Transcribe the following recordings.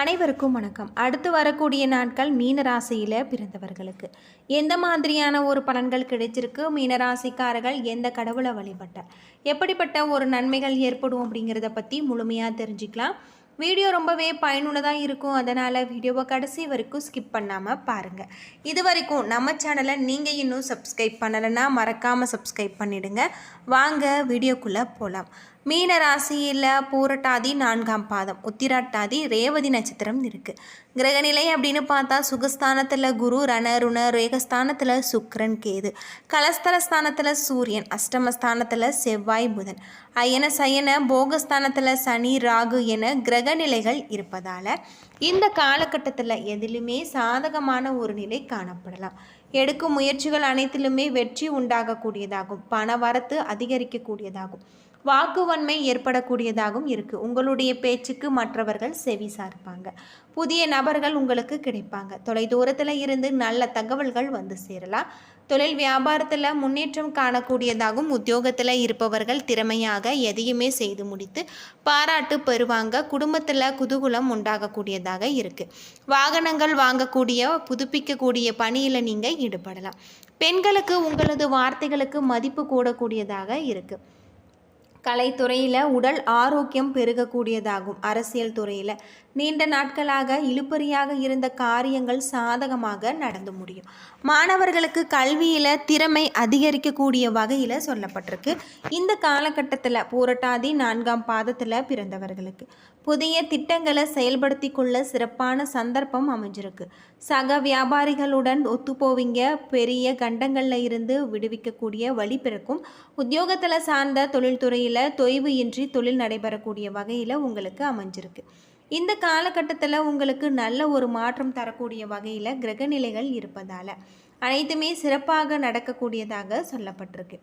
அனைவருக்கும் வணக்கம். அடுத்து வரக்கூடிய நாட்கள் மீனராசியில் பிறந்தவர்களுக்கு. எந்த மாதிரியான ஒரு பலன்கள் கிடைச்சிருக்கு? மீனராசிக்காரர்கள் எந்த கடவுளை வழிபட்ட? எப்படிப்பட்ட ஒரு நன்மைகள் ஏற்படும் அப்படிங்கிறத பற்றி முழுமையாக தெரிஞ்சுக்கலாம். வீடியோ ரொம்பவே பயனுள்ளதாக இருக்கும். அதனால் வீடியோவை கடைசி வரைக்கும் ஸ்கிப் பண்ணாமல் பாருங்கள் இது வரைக்கும் நம்ம சேனலை நீங்கள் இன்னும் சப்ஸ்கிரைப் பண்ணலைன்னா மறக்காமல் சப்ஸ்கிரைப் பண்ணிவிடுங்க வாங்க வீடியோக்குள்ளே போகலாம் மீன ராசியில் பூரட்டாதி நான்காம் பாதம் உத்திராட்டாதி ரேவதி நட்சத்திரம் இருக்குது கிரகநிலை அப்படின்னு பார்த்தா சுகஸ்தானத்தில் குரு ரணருண ரேகஸ்தானத்தில் சுக்கரன் கேது. கலஸ்தலஸ்தானத்தில் சூரியன் அஷ்டமஸ்தானத்தில் செவ்வாய் புதன். அயன சயன போகஸ்தானத்தில் சனி ராகு என கிரகநிலைகள் இருப்பதால் இந்த காலகட்டத்தில் எதிலுமே சாதகமான ஒரு நிலை காணப்படலாம். எடுக்கும் முயற்சிகள் அனைத்திலுமே வெற்றி உண்டாகக்கூடியதாகும். பண வரத்து அதிகரிக்கக்கூடியதாகும். வாக்குவன்மை ஏற்படக்கூடியதாகவும் இருக்குது உங்களுடைய பேச்சுக்கு மற்றவர்கள் செவி சார்ப்பாங்க. புதிய நபர்கள் உங்களுக்கு கிடைப்பாங்க. தொலைதூரத்தில் இருந்து நல்ல தகவல்கள் வந்து சேரலாம். தொழில் வியாபாரத்தில் முன்னேற்றம் காணக்கூடியதாகவும் உத்தியோகத்தில் இருப்பவர்கள் திறமையாக எதையுமே செய்து முடித்து பாராட்டு பெறுவாங்க. குடும்பத்தில் குதூகுலம் உண்டாகக்கூடியதாக இருக்குது வாகனங்கள் வாங்கக்கூடிய புதுப்பிக்கக்கூடிய பணியில் நீங்கள் ஈடுபடலாம். பெண்களுக்கு உங்களது வார்த்தைகளுக்கு மதிப்பு கூடக்கூடியதாக இருக்குது கலைத்துறையில் உடல் ஆரோக்கியம் பெருகக்கூடியதாகும் அரசியல் துறையில். நீண்ட நாட்களாக இழுப்பறியாக இருந்த காரியங்கள் சாதகமாக நடந்து முடியும். மாணவர்களுக்கு கல்வியில் திறமை அதிகரிக்கக்கூடிய வகையில் சொல்லப்பட்டிருக்கு. இந்த காலகட்டத்தில் பூரட்டாதி நான்காம் பாதத்தில் பிறந்தவர்களுக்கு புதிய திட்டங்களை செயல்படுத்தி கொள்ள சிறப்பான சந்தர்ப்பம் அமைஞ்சிருக்கு. சக வியாபாரிகளுடன் ஒத்துப்போவிங்க பெரிய கண்டங்களில் இருந்து விடுவிக்கக்கூடிய வழி பிறக்கும். உத்தியோகத்தில் சார்ந்த தொழில்துறையில் தொய்வு இன்றி தொழில் நடைபெறக்கூடிய வகையில் உங்களுக்கு அமைஞ்சிருக்கு. இந்த காலகட்டத்தில் உங்களுக்கு நல்ல ஒரு மாற்றம் தரக்கூடிய வகையில் கிரகநிலைகள் இருப்பதால் அனைத்துமே சிறப்பாக நடக்கக்கூடியதாக சொல்லப்பட்டிருக்கு.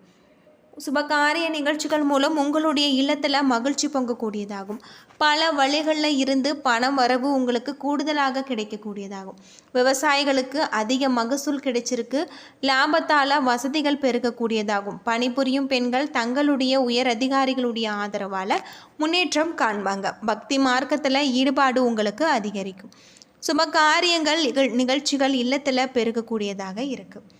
சுபகாரிய நிகழ்ச்சிகள் மூலம் உங்களுடைய இல்லத்தில் மகிழ்ச்சி பொங்கக்கூடியதாகும். பல வழிகளில் இருந்து பணம் வரவு உங்களுக்கு கூடுதலாக கிடைக்கக்கூடியதாகும். விவசாயிகளுக்கு அதிக மகசூல் கிடைச்சிருக்கு. லாபத்தால் வசதிகள் பெருகக்கூடியதாகும். பணிபுரியும் பெண்கள் தங்களுடைய உயர் அதிகாரிகளுடைய ஆதரவால் முன்னேற்றம் காண்பாங்க. பக்தி மார்க்கத்தில் ஈடுபாடு உங்களுக்கு அதிகரிக்கும். சுப காரியங்கள் நிகழ்ச்சிகள் இல்லத்தில் பெருகக்கூடியதாக இருக்குது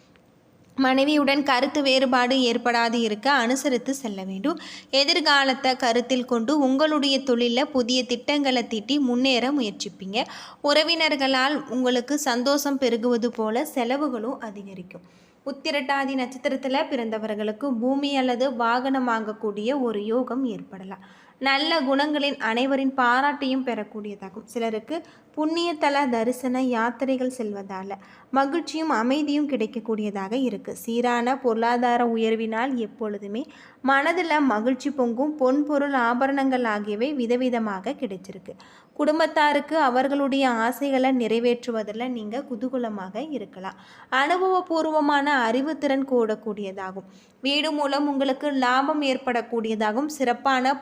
மனைவியுடன் கருத்து வேறுபாடு ஏற்படாது இருக்க அனுசரித்து செல்ல வேண்டும். எதிர்காலத்தை கருத்தில் கொண்டு உங்களுடைய தொழிலில் புதிய திட்டங்களை தீட்டி முன்னேற முயற்சிப்பீங்க. உறவினர்களால் உங்களுக்கு சந்தோஷம் பெருகுவது போல செலவுகளும் அதிகரிக்கும். உத்திரட்டாதி நட்சத்திரத்தில் பிறந்தவர்களுக்கு பூமி அல்லது வாகனம் வாங்கக்கூடிய ஒரு யோகம் ஏற்படலாம். நல்ல குணங்களின் அனைவரின் பாராட்டையும் பெறக்கூடியதாகும். சிலருக்கு புண்ணியத்தல தரிசன யாத்திரைகள் செல்வதால் மகிழ்ச்சியும் அமைதியும் கிடைக்கக்கூடியதாக இருக்குது சீரான பொருளாதார உயர்வினால் எப்பொழுதுமே மனதில் மகிழ்ச்சி பொங்கும் பொன்பொருள் ஆபரணங்கள் ஆகியவை விதவிதமாக கிடைச்சிருக்கு. குடும்பத்தாருக்கு அவர்களுடைய ஆசைகளை நிறைவேற்றுவதில் நீங்கள் குதூகூலமாக இருக்கலாம். அனுபவபூர்வமான அறிவுத்திறன் கூடக்கூடியதாகும். வீடு மூலம் உங்களுக்கு லாபம் ஏற்படக்கூடியதாகவும் சிறப்பான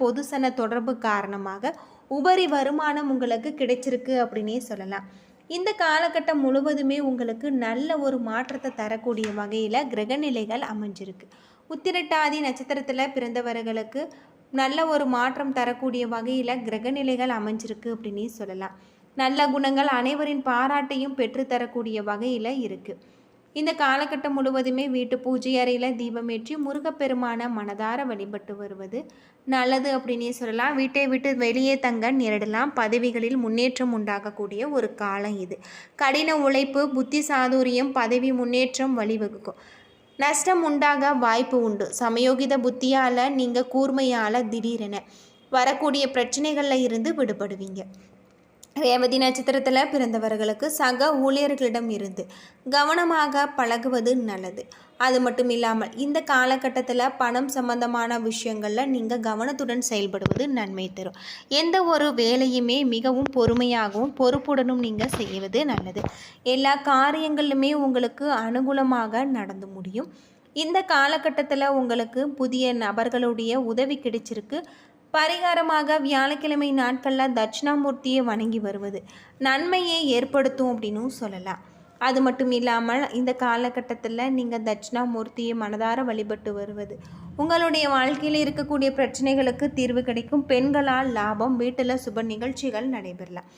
பொதுசன தொடர்பு காரணமாக உபரி வருமானம் உங்களுக்கு கிடைச்சிருக்கு அப்படின்னே சொல்லலாம். இந்த காலகட்டம் முழுவதுமே உங்களுக்கு நல்ல ஒரு மாற்றத்தை தரக்கூடிய வகையில் கிரகநிலைகள் அமைஞ்சிருக்கு. உத்திரட்டாதி நட்சத்திரத்தில் பிறந்தவர்களுக்கு நல்ல ஒரு மாற்றம் தரக்கூடிய வகையில் கிரகநிலைகள் அமைஞ்சிருக்கு அப்படின்னே சொல்லலாம். நல்ல குணங்கள் அனைவரின் பாராட்டையும் பெற்றுத்தரக்கூடிய வகையில் இருக்குது இந்த காலகட்டம் முழுவதுமே வீட்டு பூஜை அறையில் தீபமேற்றி முருகப்பெருமான மனதார வழிபட்டு வருவது நல்லது அப்படின்னே சொல்லலாம். வீட்டை விட்டு வெளியே தங்க நேரிடலாம். பதவிகளில் முன்னேற்றம் உண்டாகக்கூடிய ஒரு காலம் இது. கடின உழைப்பு புத்தி சாதுரியம் பதவி முன்னேற்றம் வழிவகுக்கும். நஷ்டம் உண்டாக வாய்ப்பு உண்டு. சமயோகித புத்தியால் நீங்கள் கூர்மையால் திடீரென வரக்கூடிய பிரச்சனைகளில் இருந்து விடுபடுவீங்க. ரேவதி நட்சத்திரத்தில் பிறந்தவர்களுக்கு சக ஊழியர்களிடம் இருந்து கவனமாக பழகுவது நல்லது. அது மட்டும் இல்லாமல் இந்த காலகட்டத்தில் பணம் சம்பந்தமான விஷயங்களில் நீங்கள் கவனத்துடன் செயல்படுவது நன்மை தரும். எந்த ஒரு வேலையுமே மிகவும் பொறுமையாகவும் பொறுப்புடனும் நீங்கள் செய்வது நல்லது. எல்லா காரியங்களிலுமே உங்களுக்கு அனுகூலமாக நடந்து முடியும். இந்த காலகட்டத்தில் உங்களுக்கு புதிய நபர்களுடைய உதவி கிடைச்சிருக்கு. பரிகாரமாக வியாழக்கிழமை நாட்களில் தட்சிணாமூர்த்தியை வணங்கி வருவது நன்மையை ஏற்படுத்தும் அப்படின்னும் சொல்லலாம். அது மட்டும் இல்லாமல் இந்த காலகட்டத்தில் நீங்கள் தட்சிணாமூர்த்தியை மனதார வழிபட்டு வருவது உங்களுடைய வாழ்க்கையில் இருக்கக்கூடிய பிரச்சனைகளுக்கு தீர்வு கிடைக்கும் பெண்களால் லாபம் வீட்டில் சுப நிகழ்ச்சிகள் நடைபெறலாம்.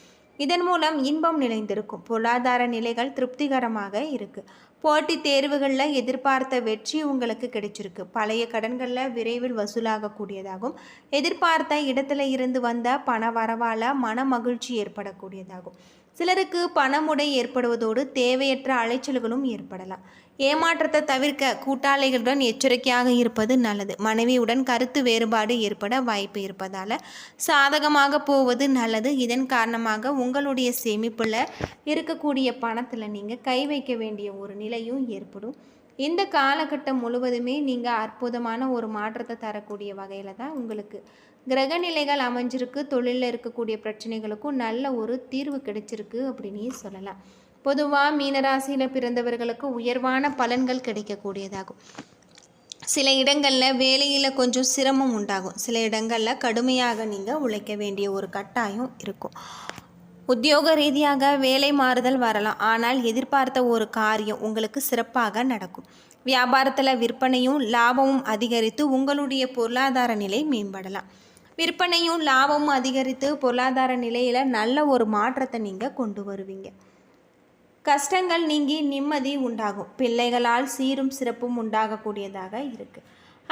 இதன் மூலம் இன்பம் நிலைந்திருக்கும் பொருளாதார நிலைகள் திருப்திகரமாக இருக்குது போட்டி தேர்வுகளில் எதிர்பார்த்த வெற்றி உங்களுக்கு கிடைச்சிருக்கு. பழைய கடன்களில் விரைவில் வசூலாகக்கூடியதாகும். எதிர்பார்த்த இடத்துல இருந்து வந்த பண வரவால் மன மகிழ்ச்சி ஏற்படக்கூடியதாகும். சிலருக்கு பணமுடை ஏற்படுவதோடு தேவையற்ற அலைச்சல்களும் ஏற்படலாம். ஏமாற்றத்தை தவிர்க்க கூட்டாளிகளுடன் எச்சரிக்கையாக இருப்பது நல்லது. மனைவியுடன் கருத்து வேறுபாடு ஏற்பட வாய்ப்பு இருப்பதால் சாதகமாக போவது நல்லது. இதன் காரணமாக உங்களுடைய சேமிப்பில் இருக்கக்கூடிய பணத்தில் நீங்கள் கை வைக்க வேண்டிய ஒரு நிலையும் ஏற்படும். இந்த காலகட்டம் முழுவதுமே நீங்கள் அற்புதமான ஒரு மாற்றத்தை தரக்கூடிய வகையில் தான் உங்களுக்கு கிரகநிலைகள் அமைஞ்சிருக்கு. தொழிலில் இருக்கக்கூடிய பிரச்சனைகளுக்கும் நல்ல ஒரு தீர்வு கிடைச்சிருக்கு அப்படின்னு சொல்லலாம். பொதுவாக மீனராசியில் பிறந்தவர்களுக்கு உயர்வான பலன்கள் கிடைக்கக்கூடியதாகும். சில இடங்களில் வேலையில் கொஞ்சம் சிரமம் உண்டாகும். சில இடங்களில் கடுமையாக நீங்கள் உழைக்க வேண்டிய ஒரு கட்டாயம் இருக்கும். உத்தியோக ரீதியாக வேலை மாறுதல் வரலாம். ஆனால் எதிர்பார்த்த ஒரு காரியம் உங்களுக்கு சிறப்பாக நடக்கும். வியாபாரத்தில் விற்பனையும் லாபமும் அதிகரித்து உங்களுடைய பொருளாதார நிலை மேம்படலாம். விற்பனையும் லாபமும் அதிகரித்து பொருளாதார நிலையில் நல்ல ஒரு மாற்றத்தை நீங்கள் கொண்டு வருவீங்க. கஷ்டங்கள் நீங்கி நிம்மதி உண்டாகும். பிள்ளைகளால் சீரும் சிறப்பும் உண்டாகக்கூடியதாக இருக்குது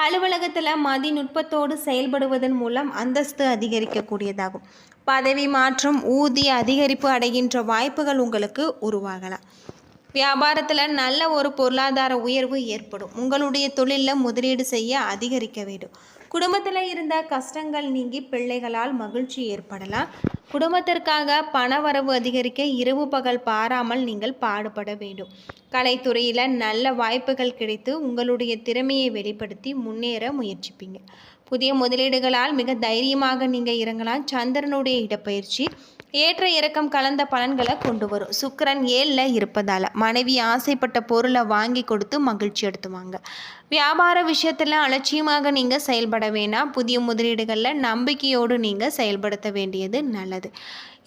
அலுவலகத்தில் மதிநுட்பத்தோடு செயல்படுவதன் மூலம் அந்தஸ்து அதிகரிக்கக்கூடியதாகும். பதவி மாற்றம் ஊதிய அதிகரிப்பு அடைகின்ற வாய்ப்புகள் உங்களுக்கு உருவாகலாம். வியாபாரத்தில் நல்ல ஒரு பொருளாதார உயர்வு ஏற்படும். உங்களுடைய தொழிலில் முதலீடு செய்ய அதிகரிக்க வேண்டும். குடும்பத்தில் இருந்த கஷ்டங்கள் நீங்கி பிள்ளைகளால் மகிழ்ச்சி ஏற்படலாம். குடும்பத்திற்காக பண வரவு அதிகரிக்க இரவு பகல் பாராமல் நீங்கள் பாடுபட வேண்டும். கலைத்துறையில் நல்ல வாய்ப்புகள் கிடைத்து உங்களுடைய திறமையை வெளிப்படுத்தி முன்னேற முயற்சிப்பீங்க. புதிய முதலீடுகளால் மிக தைரியமாக நீங்கள் இறங்கலாம். சந்திரனுடைய இடப்பயிற்சி ஏற்ற இறக்கம் கலந்த பலன்களை கொண்டு வரும். சுக்கரன் ஏழில் இருப்பதால் மனைவி ஆசைப்பட்ட பொருளை வாங்கி கொடுத்து மகிழ்ச்சி எடுத்துவாங்க. வியாபார விஷயத்தில் அலட்சியமாக நீங்கள் செயல்பட வேணாம். புதிய முதலீடுகளில் நம்பிக்கையோடு நீங்கள் செயல்படுத்த வேண்டியது நல்லது.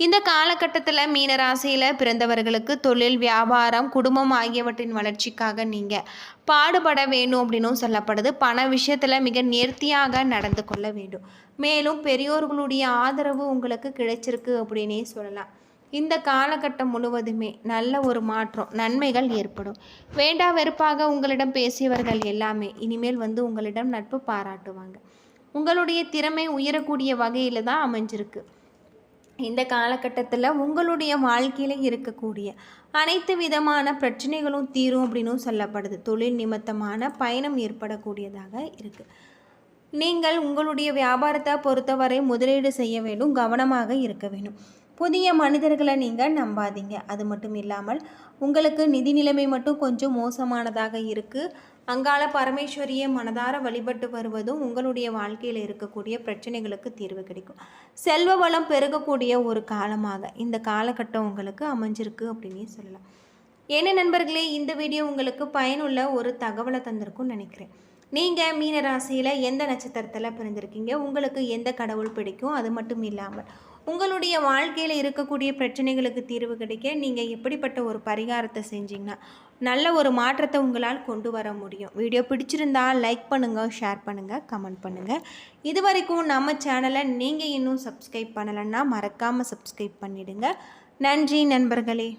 இந்த காலகட்டத்தில் மீனராசியில் பிறந்தவர்களுக்கு தொழில் வியாபாரம் குடும்பம் ஆகியவற்றின் வளர்ச்சிக்காக நீங்கள் பாடுபட வேணும் அப்படின்னும் சொல்லப்படுது. பண விஷயத்தில் மிக நேர்த்தியாக நடந்து கொள்ள வேண்டும். மேலும் பெரியோர்களுடைய ஆதரவு உங்களுக்கு கிடைச்சிருக்கு அப்படின்னே சொல்லலாம். இந்த காலகட்டம் முழுவதுமே நல்ல ஒரு மாற்றம் நன்மைகள் ஏற்படும். வேண்டா வெறுப்பாக உங்களிடம் பேசியவர்கள் எல்லாமே இனிமேல் வந்து உங்களிடம் நட்பு பாராட்டுவாங்க. உங்களுடைய திறமை உயரக்கூடிய வகையில் தான் அமைஞ்சிருக்கு. இந்த காலகட்டத்தில் உங்களுடைய வாழ்க்கையில் இருக்கக்கூடிய அனைத்து விதமான பிரச்சனைகளும் தீரும் அப்படின்னும் சொல்லப்படுது. தொழில் நிமித்தமான பயணம் ஏற்படக்கூடியதாக இருக்குது நீங்கள் உங்களுடைய வியாபாரத்தை பொறுத்தவரை முதலீடு செய்ய வேண்டும் கவனமாக இருக்க வேண்டும். புதிய மனிதர்களை நீங்கள் நம்பாதீங்க. அது மட்டும் இல்லாமல் உங்களுக்கு நிதி நிலைமை மட்டும் கொஞ்சம் மோசமானதாக இருக்குது அங்காள பரமேஸ்வரியை மனதார வழிபட்டு வருவதும் உங்களுடைய வாழ்க்கையில் இருக்கக்கூடிய பிரச்சனைகளுக்கு தீர்வு கிடைக்கும். செல்வ வளம் பெருகக்கூடிய ஒரு காலமாக இந்த காலகட்டம் உங்களுக்கு அமைஞ்சிருக்கு அப்படின்னே சொல்லலாம். என்ன நண்பர்களே இந்த வீடியோ உங்களுக்கு பயனுள்ள ஒரு தகவலை தந்திருக்கும்னு நினைக்கிறேன். நீங்கள் மீனராசியில் எந்த நட்சத்திரத்தில் பிறந்திருக்கீங்க? உங்களுக்கு எந்த கடவுள் பிடிக்கும்? அது மட்டும் இல்லாமல் உங்களுடைய வாழ்க்கையில் இருக்கக்கூடிய பிரச்சனைகளுக்கு தீர்வு கிடைக்க நீங்கள் எப்படிப்பட்ட ஒரு பரிகாரத்தை செஞ்சீங்கன்னா நல்ல ஒரு மாற்றத்தை உங்களால் கொண்டு வர முடியும். வீடியோ பிடிச்சிருந்தால் லைக் பண்ணுங்கள் ஷேர் பண்ணுங்கள் கமெண்ட் பண்ணுங்கள் இது வரைக்கும் நம்ம சேனலை நீங்கள் இன்னும் சப்ஸ்கிரைப் பண்ணலைன்னா மறக்காமல் சப்ஸ்கிரைப் பண்ணிவிடுங்க நன்றி நண்பர்களே.